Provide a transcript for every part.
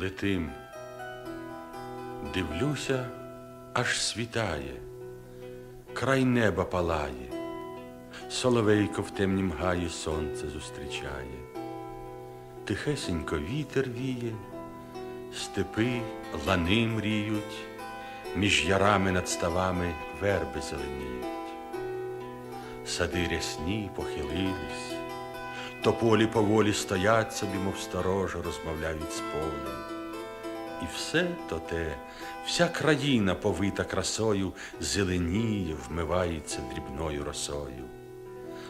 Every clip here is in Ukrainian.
летим. Дивлюся, аж світає, край неба палає, соловейко в темнім гаї сонце зустрічає. Тихесенько вітер віє, степи лани мріють, між ярами над ставами верби зеленіють. Сади рясні похилились, тополі поволі стоять собі, мов сторожа, розмовляють з полем. І все то те, вся країна повита красою, зеленіє, вмивається дрібною росою.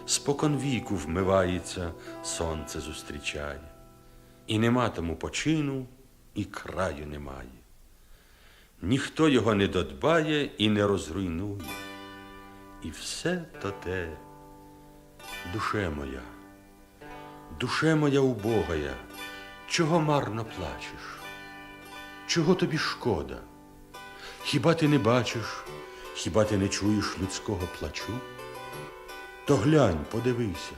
Спокон віку вмивається, сонце зустрічає, і нема тому почину, і краю немає. Ніхто його не додбає і не розруйнує. І все то те, душе моя, душе моя убогая, чого марно плачеш? Чого тобі шкода? Хіба ти не бачиш, хіба ти не чуєш людського плачу? То глянь, подивися,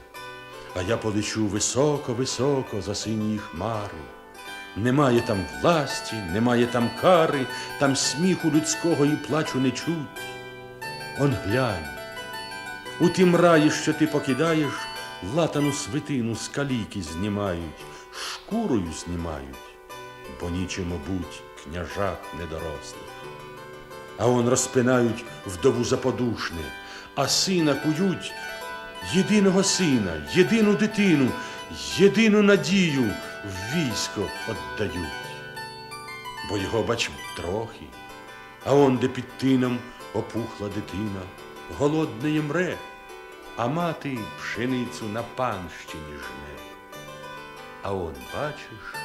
а я полечу високо-високо за сині хмари. Немає там власті, немає там кари, там сміху людського і плачу не чуть. Он глянь, у тім раї, що ти покидаєш, латану свитину з каліки знімають, шкурою знімають, бо нічим обуть княжат недорослих. А он розпинають вдову заподушне, а сина кують єдиного сина, єдину дитину, єдину надію в військо отдають. Бо його бач трохи, а он де під тином опухла дитина, голодне мре, а мати пшеницю на панщині жне. А он, бачиш,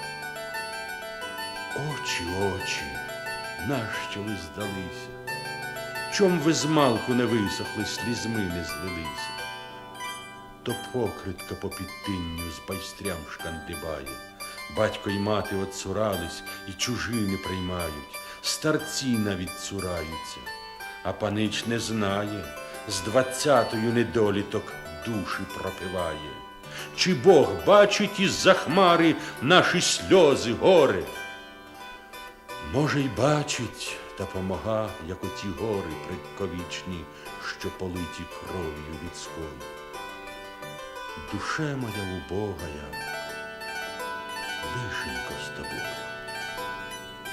очі, очі, нащо ви здалися? Чом ви змалку не висохли, слізьми не злилися? То покритка по підтинню з байстрям шкандибає. Батько й мати отцурались і чужини приймають, старці навіть цураються, а панич не знає, з двадцятою недоліток душі пропиває. Чи Бог бачить із-за хмари наші сльози, горе? Може, й бачить та помага, як оті гори предковічні, що политі кров'ю людською. Душе моя убогая, лишенько з тобою.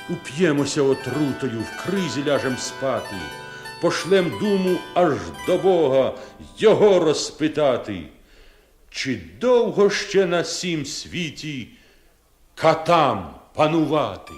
Уп'ємося отрутою, в кризі ляжем спати, пошлем думу аж до Бога його розпитати, чи довго ще на сім світі катам панувати?